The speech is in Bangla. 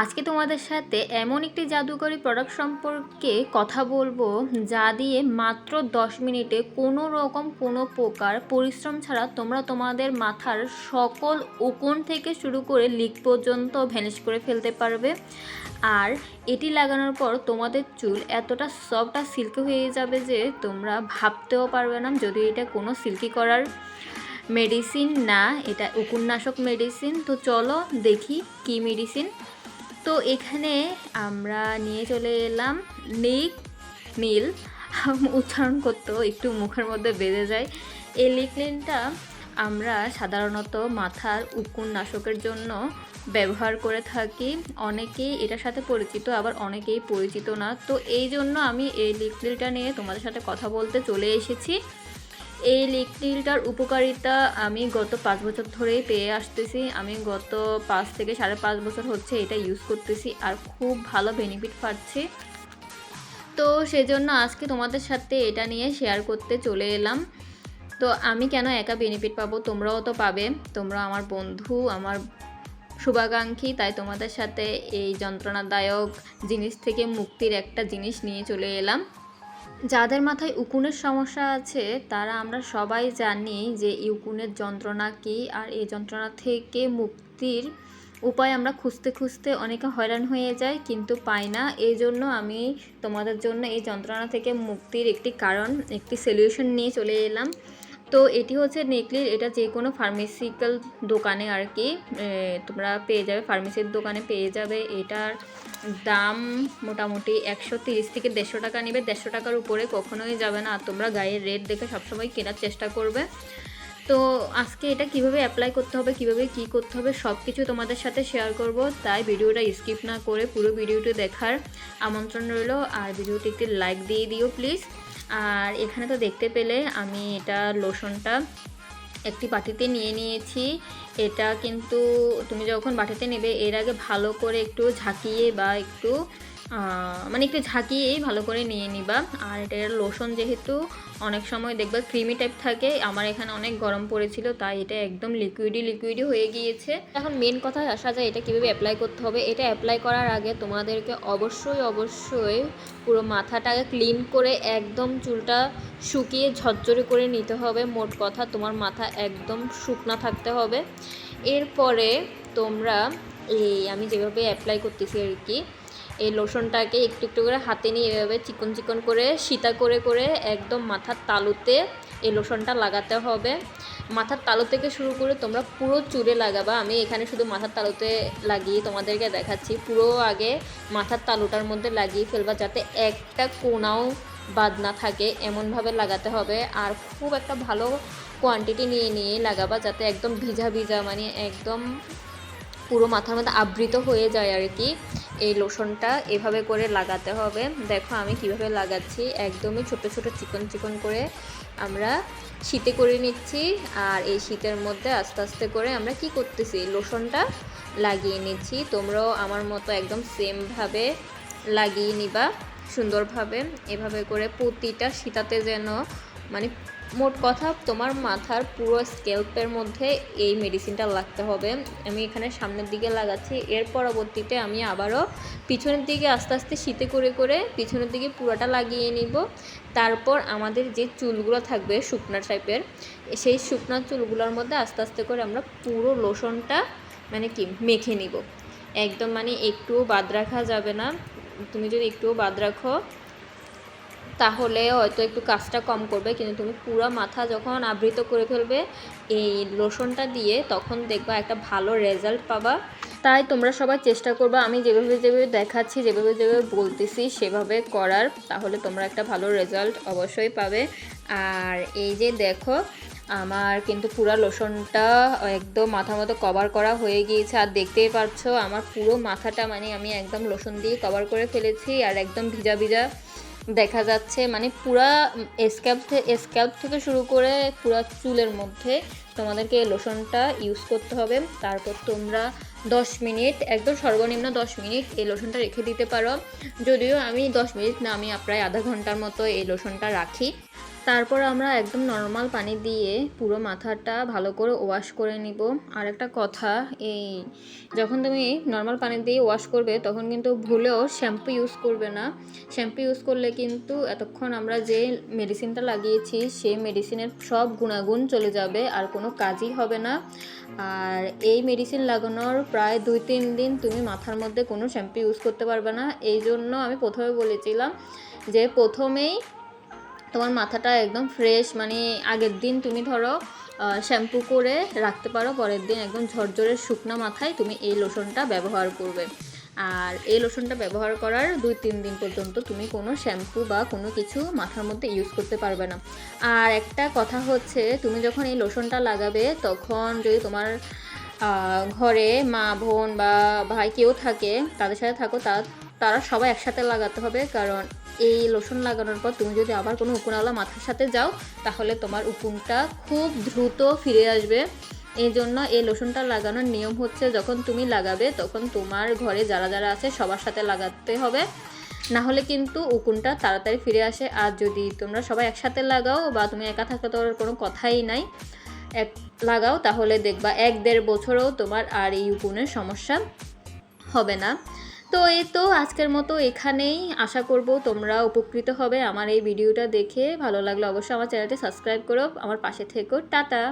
আজকে তোমাদের সাথে এমন একটি জাদুকরী প্রোডাক্ট সম্পর্কে কথা বলব যা দিয়ে মাত্র দশ মিনিটে কোনো রকম, কোনো প্রকার পরিশ্রম ছাড়া তোমরা তোমাদের মাথার সকল উকুন থেকে শুরু করে লিক পর্যন্ত ভ্যানিশ করে ফেলতে পারবে। আর এটি লাগানোর পর তোমাদের চুল এতটা সফট আর সিল্কি হয়ে যাবে যে তোমরা ভাবতেও পারবে না যদি এটা কোনো সিল্কি করার মেডিসিন না, এটা উকুননাশক মেডিসিন তো চলো দেখি কি মেডিসিন তো এখানে আমরা নিয়ে চলে এলাম নিক নীল। উচ্চারণ করতেও একটু মুখের মধ্যে বেঁধে যায়। এই লিকলিনটা আমরা সাধারণত মাথার উকুন নাশকের জন্য ব্যবহার করে থাকি। অনেকেই এটার সাথে পরিচিত, আবার অনেকেই পরিচিত না। তো এই জন্য আমি এই লিকলিনটা নিয়ে তোমাদের সাথে কথা বলতে চলে এসেছি। এই লিকটিলটার উপকারিতা আমি গত পাঁচ বছর ধরেই পেয়ে আসতেছি। আমি গত পাঁচ থেকে সাড়ে পাঁচ বছর হচ্ছে এটা ইউজ করতেছি আর খুব ভালো বেনিফিট পাচ্ছি। তো সেজন্য আজকে তোমাদের সাথে এটা নিয়ে শেয়ার করতে চলে এলাম। তো আমি কেন একা বেনিফিট পাবো? তোমরাও তো পাবে। তোমরা আমার বন্ধু, আমার শুভাকাঙ্ক্ষী, তাই তোমাদের সাথে এই যন্ত্রণাদায়ক জিনিস থেকে মুক্তির একটা জিনিস নিয়ে চলে এলাম। যাদের মাথায় উকুনের সমস্যা আছে, তারা আমরা সবাই জানি যে উকুনের যন্ত্রণা কী, আর এই যন্ত্রণা থেকে মুক্তির উপায় আমরা খুঁজতে খুঁজতে অনেকে হয়রান হয়ে যায় কিন্তু পাই না। এই জন্য আমি তোমাদের জন্য এই যন্ত্রণা থেকে মুক্তির একটি কারণ, একটি সলিউশন নিয়ে চলে এলাম। তো এটি হচ্ছে নেকলির এটা যে কোনো ফার্মেসিক্যাল দোকানে আর কি তোমরা পেয়ে যাবে ফার্মেসির দোকানে পেয়ে যাবে, এটার দাম মোটামুটি একশো তিরিশ থেকে দেড়শো টাকা নেবে। দেড়শো টাকার উপরে কখনোই যাবে না। আর তোমরা গায়ের রেট দেখে সবসময় কেনার চেষ্টা করবে। তো আজকে এটা কীভাবে অ্যাপ্লাই করতে হবে, কীভাবে কি করতে হবে সব কিছু তোমাদের সাথে শেয়ার করব। তাই ভিডিওটা স্কিপ না করে পুরো ভিডিওটি দেখার আমন্ত্রণ রইল। আর ভিডিওটি একটি লাইক দিয়ে দিও প্লিজ আর এখানে তো দেখতে পেলে আমি এটা লোশনটা একটি বাটিতে নিয়ে নিয়েছি। এটা কিন্তু তুমি যখন বাটিতে নেবে, এর আগে ভালো করে একটু ঝাঁকিয়ে বা একটু মানে একটু ঝাঁকিয়েই ভালো করে নিয়ে নিবা। আর এটার লোশন যেহেতু অনেক সময় দেখবা ক্রিমি টাইপ থাকে, আমার এখানে অনেক গরম পড়েছিল, তাই এটা একদম লিকুইডি লিকুইডি হয়ে গিয়েছে। এখন মেন কথায় আসা যায়, এটা কীভাবে অ্যাপ্লাই করতে হবে? এটা অ্যাপ্লাই করার আগে তোমাদেরকে অবশ্যই অবশ্যই পুরো মাথাটাকে ক্লিন করে একদম চুলটা শুকিয়ে ঝরঝরে করে নিতে হবে। মোট কথা তোমার মাথা একদম শুকনা থাকতে হবে। এরপরে তোমরা এই আমি যেভাবে অ্যাপ্লাই করতেছি আর কি এই লোশনটাকে একটু একটু করে হাতে নিয়ে এভাবে চিকন চিকন করে, সীতা করে করে একদম মাথার তালুতে এই লোশনটা লাগাতে হবে। মাথার তালু থেকে শুরু করে তোমরা পুরো চুলে লাগাবা। আমি এখানে শুধু মাথার তালুতে লাগিয়ে তোমাদেরকে দেখাচ্ছি। পুরো আগে মাথার তালুটার মধ্যে লাগিয়ে ফেলবা যাতে একটা কোনাও বাদ না থাকে। এমনভাবে লাগাতে হবে। আর খুব একটা ভালো কোয়ান্টিটি নিয়ে নিয়ে লাগাবা যাতে একদম ভিজা ভিজা মানে একদম পুরো মাথার মধ্যে আবৃত হয়ে যায় আর কি। এই লোশনটা এভাবে করে লাগাতে হবে। দেখো আমি কীভাবে লাগাচ্ছি। একদমই ছোট ছোট, চিকন চিকন করে আমরা শীতে করে নিচ্ছি। আর এই শীতের মধ্যে আস্তে আস্তে করে আমরা কি করতেছি? লোশনটা লাগিয়ে নিচ্ছি। তোমরাও আমার মতো একদম সেমভাবে লাগিয়ে নিবা, সুন্দরভাবে। এভাবে করে প্রতিটা শীতাতে যেন মানে মোট কথা তোমার মাথার পুরো স্কেল্পের মধ্যে এই মেডিসিনটা লাগতে হবে। আমি এখানে সামনের দিকে লাগাচ্ছি, এর পরবর্তীতে আমি আবারও পিছনের দিকে আস্তে আস্তে শীতে করে করে পিছনের দিকে পুরোটা লাগিয়ে নিব। তারপর আমাদের যে চুলগুলো থাকবে শুকনা টাইপের সেই শুকনা চুলগুলোর মধ্যে আস্তে আস্তে করে আমরা পুরো লোশনটা মানে কি মেখে নিব। একদম মানে একটুও বাদ রাখা যাবে না। তুমি যদি একটুও বাদ রাখো তাহলে হয়তো একটু কাজটা কম করবে, কিন্তু তুমি পুরো মাথা যখন আবৃত করে ফেলবে, এই লোশনটা দিয়ে তখন দেখবা একটা ভালো রেজাল্ট পাবা। তাই তোমরা সবাই চেষ্টা করবা, আমি যেভাবে যেভাবে দেখাচ্ছি, যেভাবে যেভাবে বলতেছি, সেভাবে করার, তাহলে তোমরা একটা ভালো রেজাল্ট অবশ্যই পাবে। আর এই যে দেখো, আমার কিন্তু পুরো লোশনটা একদম মাথার মতো কভার করা হয়ে গিয়েছে। আর দেখতেই পাচ্ছ, আমার পুরো মাথাটা মানে আমি একদম লোশন দিয়ে কভার করে ফেলেছি, আর একদম ভিজা ভিজা দেখা যাচ্ছে মানে পুরা স্ক্যাল্প স্ক্যাল্প থেকে শুরু করে পুরা চুলের মধ্যে তোমাদেরকে এই লোশনটা ইউজ করতে হবে। তারপর তোমরা দশ মিনিট, একদম সর্বনিম্ন দশ মিনিট এই লোশনটা রেখে দিতে পারো। যদিও আমি দশ মিনিট না, আমি প্রায় আধা ঘণ্টার মতো এই লোশনটা রাখি। তারপর আমরা একদম নর্মাল পানি দিয়ে পুরো মাথাটা ভালো করে ওয়াশ করে নিব। আর একটা কথা, এই যখন তুমি নর্মাল পানি দিয়ে ওয়াশ করবে, তখন কিন্তু ভুলেও শ্যাম্পু ইউজ করবে না। শ্যাম্পু ইউজ করলে কিন্তু এতক্ষণ আমরা যে মেডিসিনটা লাগিয়েছি, সেই মেডিসিনের সব গুণাগুণ চলে যাবে, আর কোনো কাজই হবে না। আর এই মেডিসিন লাগানোর প্রায় দুই তিন দিন তুমি মাথার মধ্যে কোনো শ্যাম্পু ইউজ করতে পারবে না। এই জন্য আমি প্রথমে বলেছিলাম যে প্রথমেই তোমার মাথাটা একদম ফ্রেশ মানে আগের দিন তুমি ধরো শ্যাম্পু করে রাখতে পারো, পরের দিন একদম ঝরঝরে শুকনো মাথায় তুমি এই লোশনটা ব্যবহার করবে। আর এই লোশনটা ব্যবহার করার দুই তিন দিন পর্যন্ত তুমি কোনো শ্যাম্পু বা কোনো কিছু মাথার মধ্যে ইউজ করতে পারবে না। আর একটা কথা হচ্ছে, তুমি যখন এই লোশনটা লাগাবে, তখন যদি তোমার ঘরে মা, বোন বা ভাই কেউ থাকে, তাদের সাথে থাকো তা তারা সবাই একসাথে লাগাতে হবে, কারণ এই লোশন লাগানোর পর তুমি যদি আবার কোনো উকুনওয়ালা মাথার সাথে যাও, তাহলে তোমার উকুনটা খুব দ্রুত ফিরে আসবে। এই জন্য এই লোশনটা লাগানোর নিয়ম হচ্ছে যখন তুমি লাগাবে, তখন তোমার ঘরে যারা যারা আছে সবার সাথে লাগাতে হবে। না হলে কিন্তু উকুনটা তাড়াতাড়ি ফিরে আসে। আর যদি তোমরা সবাই একসাথে লাগাও বা তুমি একা থাকলে তো কোনো কথাই নাই, এক, লাগাও, তাহলে দেখবা এক দেড় বছরেও তোমার আর এই উকুনের সমস্যা হবে না। তো এই তো আজকের মতো এখানেই। আশা করব তোমরা উপকৃত হবে আমার এই ভিডিওটা দেখে। ভালো লাগলে অবশ্যই আমার চ্যানেলটি সাবস্ক্রাইব করো। আমার পাশে থেকো। টাটা!